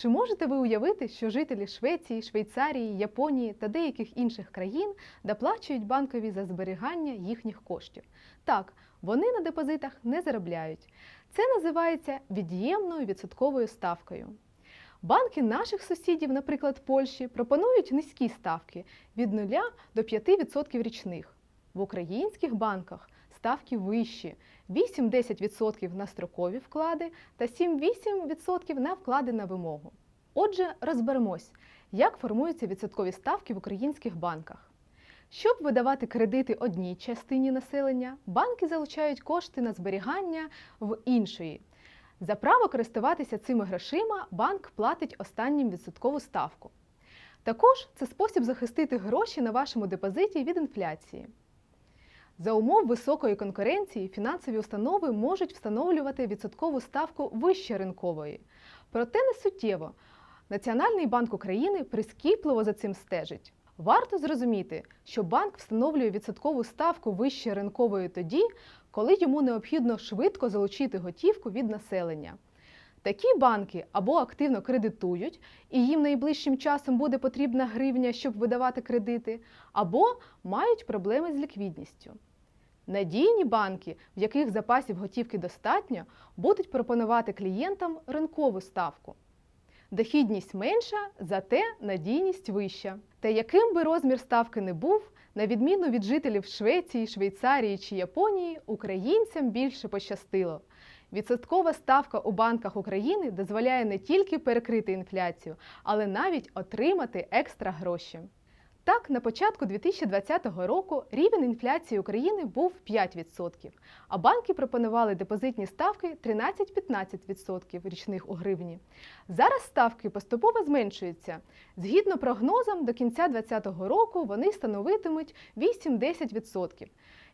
Чи можете ви уявити, що жителі Швеції, Швейцарії, Японії та деяких інших країн доплачують банкові за зберігання їхніх коштів? Так, вони на депозитах не заробляють. Це називається від'ємною відсотковою ставкою. Банки наших сусідів, наприклад, Польщі, пропонують низькі ставки від 0 до 5% річних. В українських банках ставки вищі 8-10% на строкові вклади та 7-8% на вклади на вимогу. Отже, розберемось, як формуються відсоткові ставки в українських банках. Щоб видавати кредити одній частині населення, банки залучають кошти на зберігання в іншої. За право користуватися цими грошима банк платить останнім відсоткову ставку. Також це спосіб захистити гроші на вашому депозиті від інфляції. За умов високої конкуренції фінансові установи можуть встановлювати відсоткову ставку вище ринкової. Проте не суттєво. Національний банк України прискіпливо за цим стежить. Варто зрозуміти, що банк встановлює відсоткову ставку вище ринкової тоді, коли йому необхідно швидко залучити готівку від населення. Такі банки або активно кредитують, і їм найближчим часом буде потрібна гривня, щоб видавати кредити, або мають проблеми з ліквідністю. Надійні банки, в яких запасів готівки достатньо, будуть пропонувати клієнтам ринкову ставку. Дохідність менша, зате надійність вища. Та яким би розмір ставки не був, на відміну від жителів Швеції, Швейцарії чи Японії, українцям більше пощастило. Відсоткова ставка у банках України дозволяє не тільки перекрити інфляцію, але навіть отримати екстра гроші. Так, на початку 2020 року рівень інфляції України був 5%, а банки пропонували депозитні ставки 13-15% річних у гривні. Зараз ставки поступово зменшуються. Згідно прогнозам, до кінця 2020 року вони становитимуть 8-10%.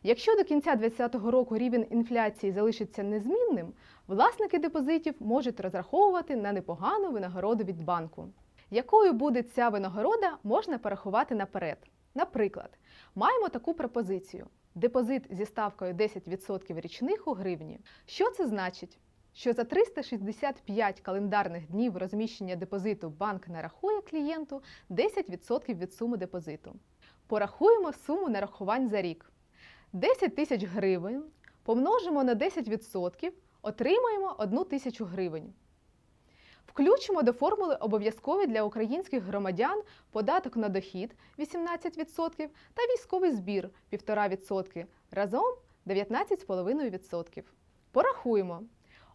Якщо до кінця 2020 року рівень інфляції залишиться незмінним, власники депозитів можуть розраховувати на непогану винагороду від банку. Якою буде ця винагорода, можна порахувати наперед. Наприклад, маємо таку пропозицію: депозит зі ставкою 10% річних у гривні. Що це значить? Що за 365 календарних днів розміщення депозиту банк нарахує клієнту 10% від суми депозиту. Порахуємо суму нарахувань за рік. 10 тисяч гривень помножимо на 10%, отримаємо 1 тисячу гривень. Включимо до формули обов'язкові для українських громадян податок на дохід 18% та військовий збір 1,5%, разом 19,5%. Порахуємо.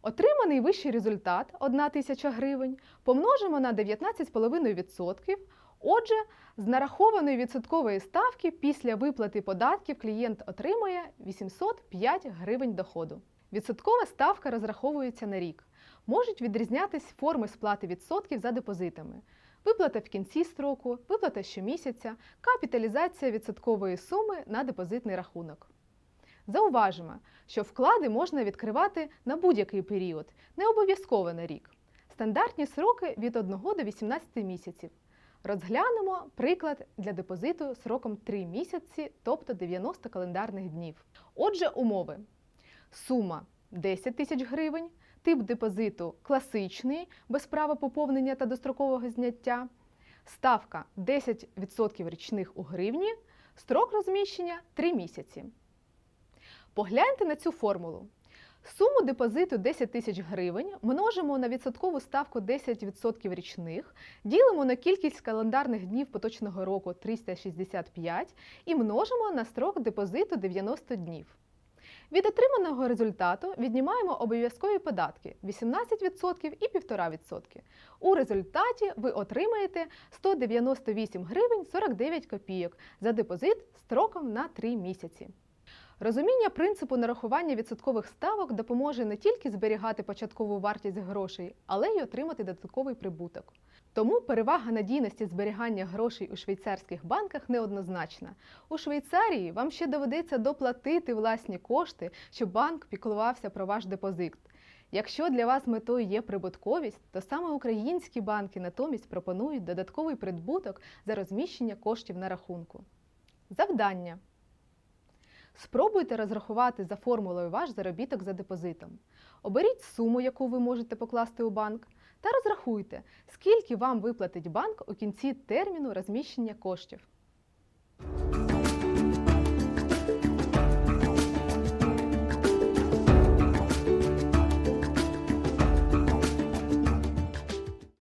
Отриманий вищий результат 1 тисяча гривень помножимо на 19,5%. Отже, з нарахованої відсоткової ставки після виплати податків клієнт отримує 805 гривень доходу. Відсоткова ставка розраховується на рік. Можуть відрізнятись форми сплати відсотків за депозитами. Виплата в кінці строку, виплата щомісяця, капіталізація відсоткової суми на депозитний рахунок. Зауважимо, що вклади можна відкривати на будь-який період, не обов'язково на рік. Стандартні сроки від 1 до 18 місяців. Розглянемо приклад для депозиту сроком 3 місяці, тобто 90 календарних днів. Отже, умови. Сума 10 тисяч гривень, тип депозиту класичний, без права поповнення та дострокового зняття, ставка 10% річних у гривні, строк розміщення 3 місяці. Погляньте на цю формулу. Суму депозиту 10 тисяч гривень множимо на відсоткову ставку 10% річних, ділимо на кількість календарних днів поточного року 365 і множимо на строк депозиту 90 днів. Від отриманого результату віднімаємо обов'язкові податки 18% і 1,5%. У результаті ви отримаєте 198 гривень 49 копійок за депозит строком на 3 місяці. Розуміння принципу нарахування відсоткових ставок допоможе не тільки зберігати початкову вартість грошей, але й отримати додатковий прибуток. Тому перевага надійності зберігання грошей у швейцарських банках неоднозначна. У Швейцарії вам ще доведеться доплатити власні кошти, щоб банк піклувався про ваш депозит. Якщо для вас метою є прибутковість, то саме українські банки натомість пропонують додатковий прибуток за розміщення коштів на рахунку. Завдання. Спробуйте розрахувати за формулою ваш заробіток за депозитом. Оберіть суму, яку ви можете покласти у банк. Та розрахуйте, скільки вам виплатить банк у кінці терміну розміщення коштів.